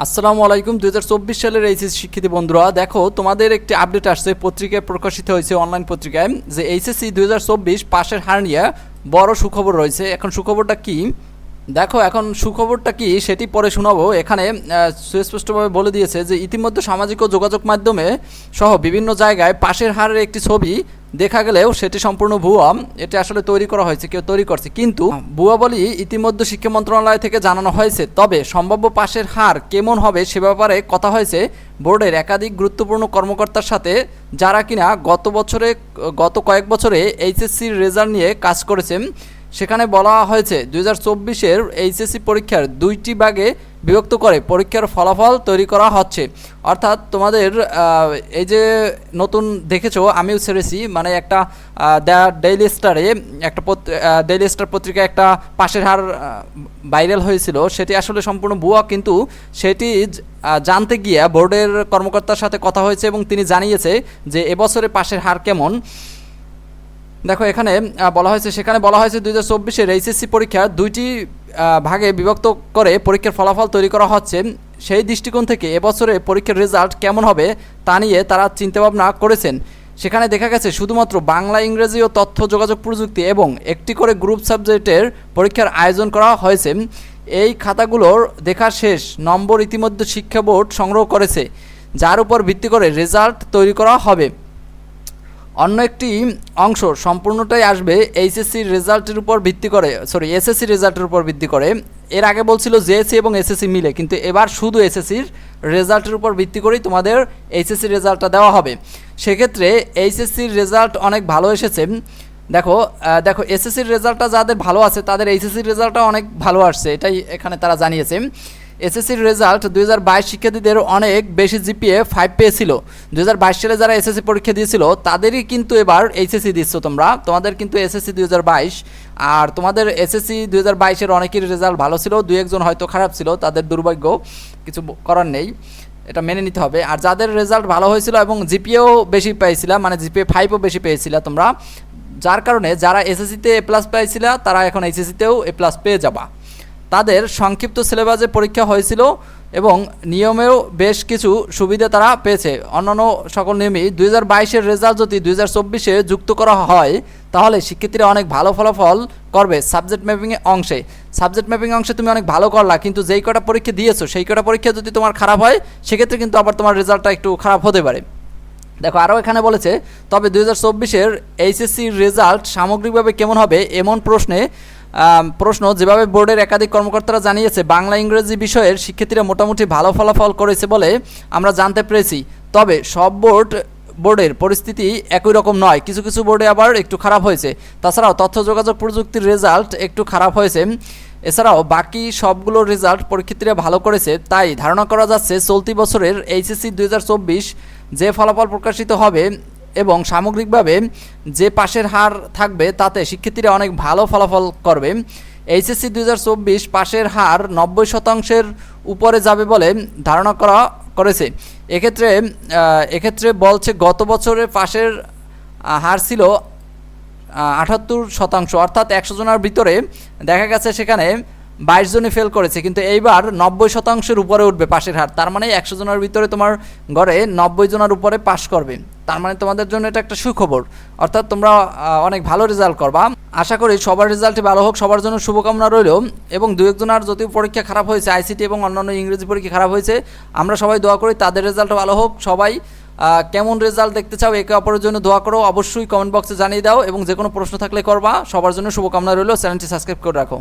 আসসালামু আলাইকুম দু হাজার চব্বিশ সালের এইচএস শিক্ষিত বন্ধুরা। দেখো, তোমাদের একটি আপডেট আসছে, পত্রিকায় প্রকাশিত হয়েছে অনলাইন পত্রিকায়, যে এইচএসসি দুহাজার চব্বিশ পাশের হার নিয়ে বড় সুখবর রয়েছে। এখন সুখবরটা কি? দেখো, এখন সুখবরটা কি? সেটি পরে শোনাবো। এখানে সুস্পষ্টভাবে বলে দিয়েছে যে, ইতিমধ্যে সামাজিক ও যোগাযোগ মাধ্যমে সহ বিভিন্ন জায়গায় পাশের হারের একটি ছবি দেখা গেলেও সেটি সম্পূর্ণ ভুয়া। এটি আসলে তৈরি করা হয়েছে, কেউ তৈরি করছে। কিন্তু ভুয়া বলি ইতিমধ্যে শিক্ষা মন্ত্রণালয় থেকে জানানো হয়েছে। তবে সম্ভাব্য পাশের হার কেমন হবে সে ব্যাপারে কথা হয়েছে বোর্ডের একাধিক গুরুত্বপূর্ণ কর্মকর্তার সাথে, যারা কিনা গত বছরে, গত কয়েক বছরে এইচএসসির রেজাল্ট নিয়ে কাজ করেছেন। সেখানে বলা হয়েছে, দুই হাজার চব্বিশের এইচএসসি পরীক্ষার দুইটি ভাগে বিভক্ত করে পরীক্ষার ফলাফল তৈরি করা হচ্ছে। অর্থাৎ তোমাদের এই যে নতুন দেখেছ, আমিও ছেড়েছি মানে একটা দ্য ডেইলি স্টারে একটা ডেইলি স্টার পত্রিকায় একটা পাশের হার ভাইরাল হয়েছিল। সেটি আসলে সম্পূর্ণ ভুয়া, কিন্তু সেটি জানতে গিয়ে বোর্ডের কর্মকর্তার সাথে কথা হয়েছে এবং তিনি জানিয়েছে যে এবছরে পাশের হার কেমন। দেখো, এখানে বলা হয়েছে, সেখানে বলা হয়েছে দুই হাজার চব্বিশের এইচএসসি পরীক্ষা দুইটি ভাগে বিভক্ত করে পরীক্ষার ফলাফল তৈরি করা হচ্ছে। সেই দৃষ্টিকোণ থেকে এবছরে পরীক্ষার রেজাল্ট কেমন হবে তা নিয়ে তারা চিন্তাভাবনা করেছেন। সেখানে দেখা গেছে, শুধুমাত্র বাংলা, ইংরেজি ও তথ্য যোগাযোগ প্রযুক্তি এবং একটি করে গ্রুপ সাবজেক্টের পরীক্ষার আয়োজন করা হয়েছে। এই খাতাগুলোর দেখা শেষ নম্বর ইতিমধ্যে শিক্ষা বোর্ড সংগ্রহ করেছে, যার উপর ভিত্তি করে রেজাল্ট তৈরি করা হবে। অন্য একটি অংশ সম্পূর্ণটাই আসবে এইচএসসির রেজাল্টের উপর ভিত্তি করে সরি এসএসসি রেজাল্টের উপর ভিত্তি করে। এর আগে বলছিল জেএসসি এবং এসএসসি মিলে, কিন্তু এবার শুধু এসএসসির রেজাল্টের উপর ভিত্তি করেই তোমাদের এইচএসসি রেজাল্টটা দেওয়া হবে। সেক্ষেত্রে এইচএসসির রেজাল্ট অনেক ভালো এসেছে। দেখো দেখো এসএসসির রেজাল্টটা যাদের ভালো আছে, তাদের এইচএসসির রেজাল্টটা অনেক ভালো আসছে, এটাই এখানে তারা জানিয়েছে। এসএসসির রেজাল্ট দুই হাজার বাইশ শিক্ষার্থীদের অনেক বেশি জিপিএ ফাইভ পেয়েছিল। দুই হাজার বাইশ সালে যারা এসএসসি পরীক্ষা দিয়েছিল, তাদেরই কিন্তু এবার এইচএসসি দিচ্ছ তোমরা। তোমাদের কিন্তু এসএসসি দুই হাজার বাইশ, আর তোমাদের এসএসসি দুই হাজার বাইশের অনেকের রেজাল্ট ভালো ছিল, দুই একজন হয়তো খারাপ ছিল, তাদের দুর্ভাগ্য কিছু করার নেই, এটা মেনে নিতে হবে। আর যাদের রেজাল্ট ভালো হয়েছিল এবং জিপিএও বেশি পেয়েছিলা মানে জিপিএ ফাইভও বেশি পেয়েছিলা তোমরা, যার কারণে যারা এসএসসিতে এ প্লাস পেয়েছিলা তারা এখন এইচএসসিতেও এ প্লাস পেয়ে যাবা। তাদের সংক্ষিপ্ত সিলেবাসে পরীক্ষা হয়েছিল এবং নিয়মেও বেশ কিছু সুবিধা তারা পেয়েছে। অন্যান্য সকল নিয়মই দুই হাজার বাইশের রেজাল্ট যদি দুই হাজার চব্বিশে যুক্ত করা হয়, তাহলে শিক্ষার্থীরা অনেক ভালো ফলাফল করবে সাবজেক্ট ম্যাপিংয়ে অংশে। সাবজেক্ট ম্যাপিং অংশে তুমি অনেক ভালো করলা, কিন্তু যেই কটা পরীক্ষা দিয়েছ, সেই কটা পরীক্ষা যদি তোমার খারাপ হয়, সেক্ষেত্রে কিন্তু আবার তোমার রেজাল্টটা একটু খারাপ হতে পারে। দেখো, আরও এখানে বলেছে, তবে দুই হাজার চব্বিশের এইচএসসির রেজাল্ট সামগ্রিকভাবে কেমন হবে, এমন প্রশ্নে প্রশ্ন, যেভাবে বোর্ডের একাধিক কর্মকর্তারা জানিয়েছে, বাংলা ইংরেজি বিষয়ের শিক্ষার্থীরা মোটামুটি ভালো ফলাফল করেছে বলে আমরা জানতে পেরেছি। তবে সব বোর্ড, বোর্ডের পরিস্থিতি একই রকম নয়। কিছু কিছু বোর্ডে আবার একটু খারাপ হয়েছে। তাছাড়াও তথ্য যোগাযোগ প্রযুক্তির রেজাল্ট একটু খারাপ হয়েছে। এছাড়াও বাকি সবগুলো রেজাল্ট পরীক্ষার্থীরা ভালো করেছে, তাই ধারণা করা যাচ্ছে চলতি বছরের এইচএসসি দুই হাজার চব্বিশ যে ফলাফল প্রকাশিত হবে এবং সামগ্রিকভাবে যে পাশের হার থাকবে, তাতে শিক্ষার্থীরা অনেক ভালো ফলাফল করবে। এইচএসসি দু হাজার চব্বিশ পাশের হার নব্বই শতাংশের উপরে যাবে বলে ধারণা করা করেছে। এক্ষেত্রে এক্ষেত্রে বলছে গত বছরের পাশের হার ছিল আটাত্তর শতাংশ। অর্থাৎ একশো জনের ভিতরে দেখা গেছে সেখানে বাইশ জনই ফেল করেছে, কিন্তু এইবার নব্বই শতাংশের উপরে উঠবে পাশের হার। তার মানে একশো জনের ভিতরে তোমার ঘরে নব্বই জনের উপরে পাশ করবে। তার মানে তোমাদের জন্য এটা একটা সুখবর। অর্থাৎ তোমরা অনেক ভালো রেজাল্ট করবা। আশা করি সবার রেজাল্টই ভালো হোক, সবার জন্য শুভকামনা রইল। এবং দু একজনের যদিও পরীক্ষা খারাপ হয়েছে আইসিটি এবং অন্যান্য ইংরেজি পরীক্ষা খারাপ হয়েছে, আমরা সবাই দোয়া করি তাদের রেজাল্ট ভালো হোক। সবাই কেমন রেজাল্ট দেখতে চাও একে অপরের জন্য দোয়া করো, অবশ্যই কমেন্ট বক্সে জানিয়ে দাও এবং যে কোনো প্রশ্ন থাকলে করবা। সবার জন্য শুভকামনা রইল। চ্যানেলটি সাবস্ক্রাইব করে রাখো।